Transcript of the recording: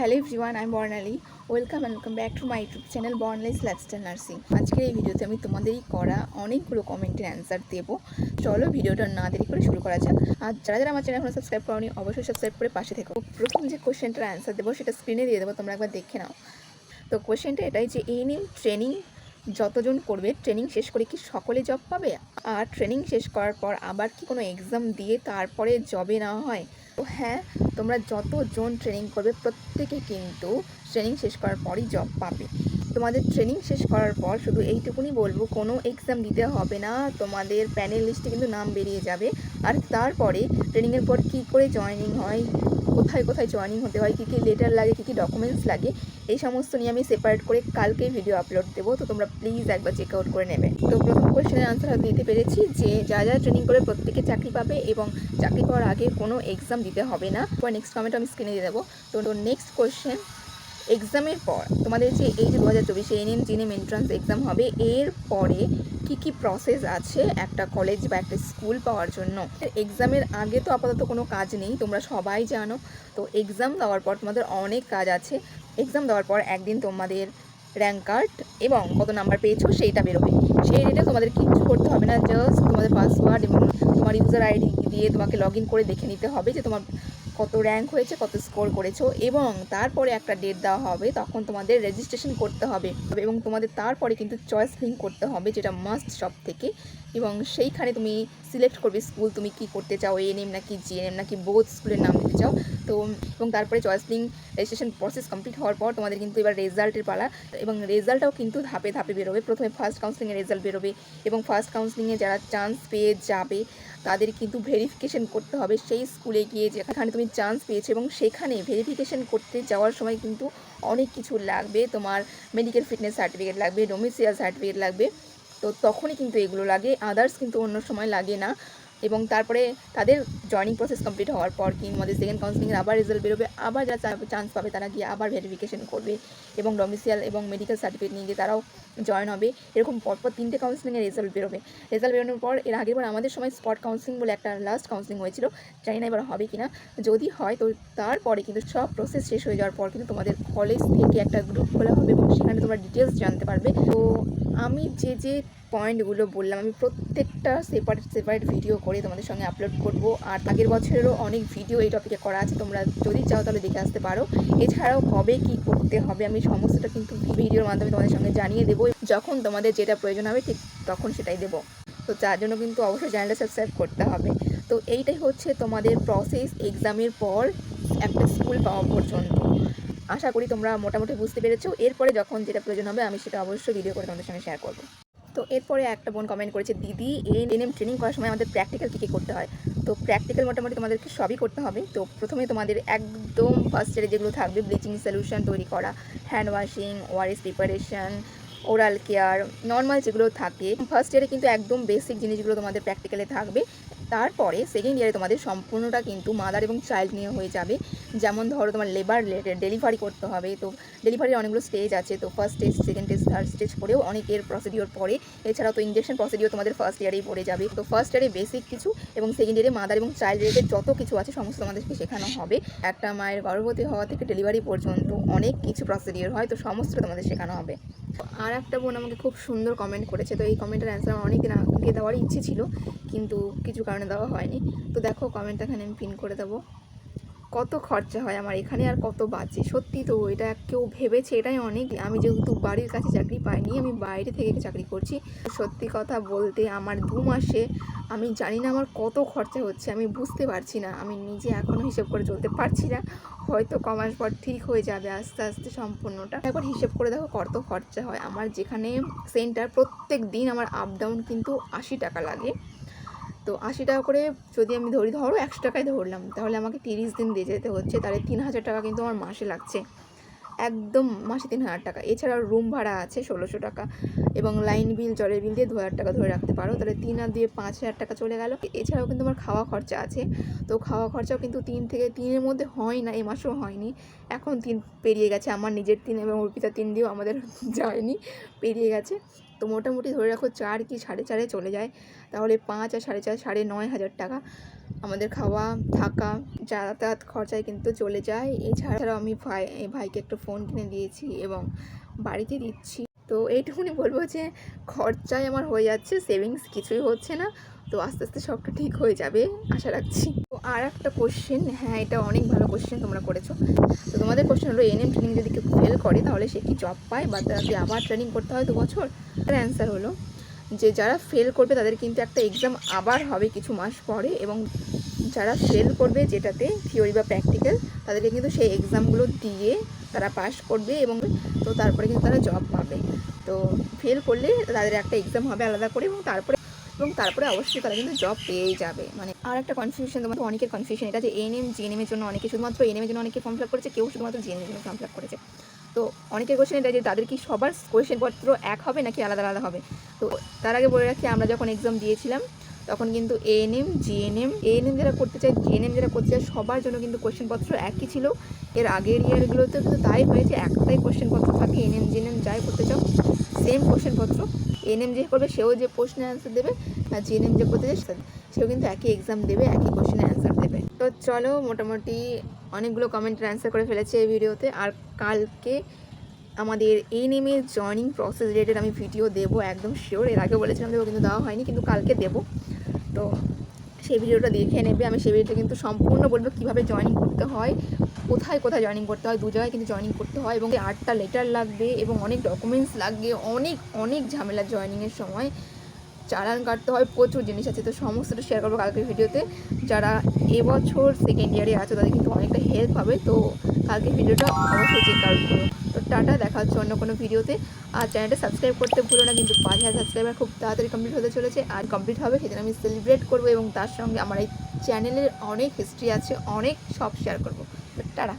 Hello everyone আমি Barnali welcome welcome back to my YouTube channel Barnali's lifestyle nursing আজকের এই ভিডিওতে আমি তোমাদেরই করা অনেকগুলো কমেন্টের অ্যান্সার দেবো। চলো ভিডিওটা না দেরি করে শুরু করা যাক। আর যারা যারা আমার চ্যানেল এখনও সাবস্ক্রাইব করনি, অবশ্যই সাবস্ক্রাইব করে পাশে থেকো। প্রথম যে কোশ্চেনটার অ্যান্সার দেবো, সেটা স্ক্রিনে দিয়ে দেবো, তোমরা একবার দেখে নাও। তো কোশ্চেনটা এটাই যে, এই নিয়ে ট্রেনিং যতজন করবে ট্রেনিং শেষ করে কি সকলে জব পাবে? আর ট্রেনিং শেষ করার পর আবার কি কোনো এক্সাম দিয়ে তারপরে জবে নেওয়া হয়? হ্যাঁ তোমরা যতজন ট্রেনিং করবে প্রত্যেকে কিন্তু ট্রেনিং শেষ করার পরই জব পাবে। তোমাদের ট্রেনিং শেষ করার পর শুধু এইটুকুনি বলব, কোনো এক্সাম দিতে হবে না, তোমাদের প্যানেল লিস্টে কিন্তু নাম বেরিয়ে যাবে। আর তারপরে ট্রেনিংয়ের পর কী করে জয়নিং হয় কোথায় কোথায় জয়েনিং হতে হয়, কী কী লেটার লাগে, কী কী ডকুমেন্টস লাগে, এই সমস্ত নিয়ে আমি সেপারেট করে কালকে ভিডিও আপলোড দেবো। তো তোমরা প্লিজ একবার চেক আউট করে নেবে। তো প্রথম কোয়েশ্চেনের আনসার দিতে পেরেছি যে, যা যা ট্রেনিং করে প্রত্যেকে চাকরি পাবে এবং চাকরি পাওয়ার আগে কোনো এক্সাম দিতে হবে না। নেক্সট কমেন্ট আমি স্ক্রিনে দিয়ে দেবো। তো নেক্সট কোয়েশ্চেন এক্সামের পর, তোমাদের যে এই যে দু হাজার চব্বিশে এনএম জিএনএম এন্ট্রান্স এক্সাম হবে, এর পরে কি কি প্রসেস আছে একটা কলেজ বা একটা স্কুল পাওয়ার জন্য? এক্সামের আগে তো আপাতত কোনো কাজ নেই, তোমরা সবাই জানো। তো এক্সাম দেওয়ার পর তোমাদের অনেক কাজ আছে। এক্সাম দেওয়ার পর একদিন তোমাদের র্যাঙ্ক কার্ড এবং কত নাম্বার পেয়েছ সেইটা বেরোবে। সেই ডেটে তোমাদের কিচ্ছু করতে হবে না জাস্ট তোমাদের পাসওয়ার্ড এবং তোমার ইউজার আইডি দিয়ে তোমাকে লগ ইন করে দেখে নিতে হবে যে তোমার কত র্যাঙ্ক হয়েছে, কত স্কোর করেছ এবং তারপরে একটা ডেট দেওয়া হবে, তখন তোমাদের রেজিস্ট্রেশন করতে হবে। এবং তোমাদের তারপরে কিন্তু চয়েস ফিলিং করতে হবে, যেটা মাস্ট সব থেকে। এবং সেইখানে তুমি সিলেক্ট করবে স্কুল তুমি কি করতে চাও এএনএম নাকি জিএনএম নাকি বোধ স্কুলের নাম দিতে চাও। তো, এবং তারপরে choice filling registration process complete হওয়ার পর তোমাদের কিন্তু এবার রেজাল্টের পালা। এবং রেজাল্টটাও কিন্তু ধাপে ধাপে বেরোবে। প্রথমে ফার্স্ট কাউন্সিলিংয়ের রেজাল্ট বেরোবে এবং ফার্স্ট কাউন্সিলিংয়ে যারা চান্স পেয়ে যাবে, তাদের কিন্তু ভেরিফিকেশন করতে হবে। সেই স্কুলে গিয়ে যেখানে তুমি চান্স পেয়েছ এবং সেখানে ভেরিফিকেশন করতে যাওয়ার সময় কিন্তু অনেক কিছু লাগবে। তোমার মেডিকেল ফিটনেস সার্টিফিকেট লাগবে ডোমিসিয়াল সার্টিফিকেট লাগবে। তো তখনই কিন্তু এগুলো লাগে। আদার্স কিন্তু অন্য সময় লাগে না। এবং তারপরে তাদের জয়নিং প্রসেস কমপ্লিট হওয়ার পর কি আমাদের সেকেন্ড কাউন্সিলিংয়ের আবার রেজাল্ট বেরোবে, আবার যারা চান্স পাবে তারা গিয়ে আবার ভেরিফিকেশন করবে এবং ডোমিসিয়াল এবং মেডিকেল সার্টিফিকেট নিয়ে গিয়ে তারাও জয়েন হবে। এরকম পরপর তিনটে কাউন্সিলিংয়ের রেজাল্ট বেরোবে। রেজাল্ট বেরোনোর পর এর আগের বার আমাদের সময় স্পট কাউন্সিলিং বলে একটা লাস্ট কাউন্সিলিং হয়েছিল। জানি না এবার হবে কি না যদি হয় তো তারপরে কিন্তু সব প্রসেস শেষ হয়ে যাওয়ার পর কিন্তু তোমাদের কলেজ থেকে একটা গ্রুপ খোলা হবে এবং সেখানে তোমরা ডিটেলস জানতে পারবে। তো আমি যে যে পয়েন্টগুলো বললাম, আমি প্রত্যেকটা সেপারেট সেপারেট ভিডিও করে তোমাদের সঙ্গে আপলোড করব। আর আগের বছরেরও অনেক ভিডিও এই টপিকে করা আছে, তোমরা যদি চাও তাহলে দেখে আসতে পারো। এছাড়াও কবে কি করতে হবে, আমি সমস্তটা কিন্তু ভিডিওর মাধ্যমে তোমাদের সঙ্গে জানিয়ে দেবো। যখন তোমাদের যেটা প্রয়োজন হবে, ঠিক তখন সেটাই দেবো। তো তার জন্য কিন্তু অবশ্যই চ্যানেলটা সাবস্ক্রাইব করতে হবে। তো এইটাই হচ্ছে তোমাদের প্রসেস এক্সামের পর একটা স্কুল পাওয়া পর্যন্ত। আশা করি তোমরা মোটামুটি বুঝতে পেরেছ। এরপরে যখন যেটা প্রয়োজন হবে, আমি সেটা অবশ্যই ভিডিও করে তোমাদের সঙ্গে শেয়ার করব। তো এরপরে একটা বোন কমেন্ট করেছে, দিদি, এই এনএম ট্রেনিং করার সময় আমাদের প্র্যাকটিক্যাল কী কী করতে হয়? তো প্র্যাকটিক্যাল মোটামুটি তোমাদেরকে সবই করতে হবে। তো প্রথমে তোমাদের একদম ফার্স্ট ইয়ারে যেগুলো থাকবে ব্লিচিং সলিউশন তৈরি করা হ্যান্ড ওয়াশিং ওয়ারিস প্রিপারেশন ওরাল কেয়ার নর্মাল যেগুলো থাকে ফার্স্ট ইয়ারে কিন্তু একদম বেসিক জিনিসগুলো তোমাদের প্র্যাকটিক্যালে থাকবে। তারপরে সেকেন্ড ইয়ারে তোমাদের সম্পূর্ণটা কিন্তু মাদার এবং চাইল্ড নিয়ে হয়ে যাবে। যেমন ধরো তোমার লেবার রিলেটেড ডেলিভারি করতে হবে, তো ডেলিভারির অনেকগুলো স্টেজ আছে, তো first stage second stage third stage করেও অনেকের প্রসিডিওর পরে এছাড়াও তো ইঞ্জেকশন প্রসিডিওর তোমাদের ফার্স্ট ইয়ারেই পড়ে যাবে। তো ফার্স্ট ইয়ারে বেসিক কিছু এবং সেকেন্ড ইয়ারে মাদার এবং চাইল্ড রিলেটেড যত কিছু আছে সমস্ত তোমাদেরকে শেখানো হবে। একটা মায়ের গর্ভবতী হওয়া থেকে ডেলিভারি পর্যন্ত অনেক কিছু প্রসিডিওর হয়, তো সমস্ত তোমাদের শেখানো হবে। আর একটা বোন আমাকে খুব সুন্দর কমেন্ট করেছে। তো এই কমেন্টের অ্যান্সার আমার অনেকদিন আগে দেওয়ার ইচ্ছে ছিল, কিন্তু কিছু কারণে দেওয়া হয়নি। তো দেখো কমেন্টটা এখানে আমি পিন করে দেবো। কত খরচা হয় আমার এখানে আর কত বাঁচে সত্যি তো এটা কেউ ভেবেছে, এটাই অনেক। আমি যেহেতু বাড়ির কাছে চাকরি পাইনি, আমি বাইরে থেকে চাকরি করছি। সত্যি কথা বলতে আমার দু মাসে, আমি জানি না আমার কত খরচা হচ্ছে, আমি বুঝতে পারছি না। আমি নিজে এখনও হিসেব করে চলতে পারছি না। হয়তো ক মাস পর ঠিক হয়ে যাবে আস্তে আস্তে সম্পূর্ণটা। একবার হিসেব করে দেখো কত খরচা হয়। আমার যেখানে সেন্টার প্রত্যেক দিন আমার আপ ডাউন কিন্তু আশি টাকা লাগে। তো আশি টাকা করে যদি আমি ধরি, ধরো একশো টাকায় ধরলাম, তাহলে আমাকে তিরিশ দিন দিয়ে যেতে হচ্ছে। তাহলে তিন হাজার টাকা কিন্তু আমার মাসে লাগছে। একদম মাসে তিন হাজার টাকা। এছাড়াও রুম ভাড়া আছে ষোলোশো টাকা এবং লাইন বিল জলের বিল দিয়ে দু হাজার টাকা ধরে রাখতে পারো। তাহলে তিন আর দিয়ে পাঁচ হাজার টাকা চলে গেল। এছাড়াও কিন্তু আমার খাওয়া খরচা আছে। তো খাওয়া খরচাও কিন্তু তিন থেকে, তিনের মধ্যে হয় না, এ মাসেও হয়নি। এখন তিন পেরিয়ে গেছে। আমার নিজের তিন এবং অর্পিতার তিন দিয়েও আমাদের যায়নি, পেরিয়ে গেছে। তো মোটামুটি ধরে রাখো চার কি সাড়ে চারে চলে যায়। তাহলে পাঁচ আর সাড়ে চার, সাড়ে নয় হাজার টাকা আমাদের খাওয়া, থাকা, যাতায়াত খরচায় কিন্তু চলে যায়। এছাড়াও আমি ভাই, এই ভাইকে একটা ফোন কিনে দিয়েছি এবং বাড়িতে দিচ্ছি। তো এইটুকুনি বলব যে খরচায় আমার হয়ে যাচ্ছে সেভিংস কিছুই হচ্ছে না। তো আস্তে আস্তে সবটা ঠিক হয়ে যাবে, আশা রাখছি। তো আর একটা কোশ্চেন হ্যাঁ এটা অনেক ভালো কোশ্চেন তোমরা করেছ। তো তোমাদের কোশ্চেন হলো এনএম ট্রেনিং যদি কেউ ফেল করে, তাহলে সে কি জব পায়? বা তাকে আবার ট্রেনিং করতে হয় দু বছর? তার অ্যান্সার হলো যে যারা ফেল করবে তাদের কিন্তু একটা এক্সাম আবার হবে কিছু মাস পরে এবং যারা ফেল করবে যেটাতে থিওরি বা প্র্যাকটিক্যাল তাদেরকে কিন্তু সেই এক্সামগুলো দিয়ে তারা পাস করবে এবং তো তারপরে কিন্তু তারা জব পাবে। তো ফেল করলে তাদের একটা এক্সাম হবে আলাদা করে এবং তারপরে এবং তারপরে অবশ্যই তারা কিন্তু জব পেয়েই যাবে। মানে আর একটা কনফিউশন তোমাদের অনেকের কনফিউশন এটা যে এনএম জিএনএম এর জন্য অনেকে শুধুমাত্র এনএমের জন্য অনেকে ফর্ম ফিল করেছে, কেউ শুধুমাত্র জিএনএম এর জন্য ফর্ম ফিল করেছে। তো অনেকের কোশ্চেন এটা যে, তাদের কি সবার কোয়েশ্চেনপত্র এক হবে নাকি আলাদা আলাদা হবে? তো তার আগে বলে রাখি, আমরা যখন এক্সাম দিয়েছিলাম, তখন কিন্তু এএনএম জিএনএম এএনএম যারা করতে চায় জিএনএম যারা করতে চায়, সবার জন্য কিন্তু কোয়েশ্চেনপত্র একই ছিল। এর আগের ইয়ারগুলোতে কিন্তু তাই হয়েছে, একটাই কোয়েশ্চেনপত্র থাকে এএনএম জিএনএম যাই করতে চাও। সেম কোয়েশ্চেনপত্র এনএম যে করবে, সেও যে প্রশ্নের অ্যান্সার দেবে, আর জিএনএম যে করতে সে- সেও কিন্তু একই এক্সাম দেবে, একই কোশ্চেনের অ্যান্সার দেবে। তো চলো, মোটামুটি অনেকগুলো কমেন্টের অ্যান্সার করে ফেলেছে এই ভিডিওতে। আর কালকে আমাদের এই নেমে জয়নিং প্রসেস রিলেটেড আমি ভিডিও দেবো, একদম শিওর এর আগে বলেছিলাম দেবো, কিন্তু দেওয়া হয়নি, কিন্তু কালকে দেবো। তো সেই ভিডিওটা দেখে নেবে। আমি সেই ভিডিওটা কিন্তু সম্পূর্ণ বলব, কীভাবে জয়েনিং করতে হয় কোথায় কোথায় জয়েনিং করতে হয় দু জায়গায় কিন্তু জয়েনিং করতে হয় এবং আটটা লেটার লাগবে এবং অনেক ডকুমেন্টস লাগবে, অনেক অনেক ঝামেলা জয়েনিংয়ের সময়। চালান কাটতে হয়, প্রচুর জিনিস আছে, তো সমস্তটা শেয়ার করব কালকের ভিডিওতে। যারা এবছর সেকেন্ড ইয়ারে আছে, তাদের কিন্তু অনেকটা হেল্প হবে, তো কালকের ভিডিওটা অবশ্যই চেক আউট করো। তো টাটা, দেখা হচ্ছে অন্য কোনো ভিডিওতে। আর চ্যানেলটা সাবস্ক্রাইব করতে ভুলো না, কিন্তু পাঁচ হাজার সাবস্ক্রাইবার খুব তাড়াতাড়ি কমপ্লিট হতে চলেছে। আর কমপ্লিট হবে, সেদিন আমি সেলিব্রেট করব এবং তার সঙ্গে আমার এই চ্যানেলের অনেক হিস্ট্রি আছে, অনেক সব শেয়ার করব। তো টাটা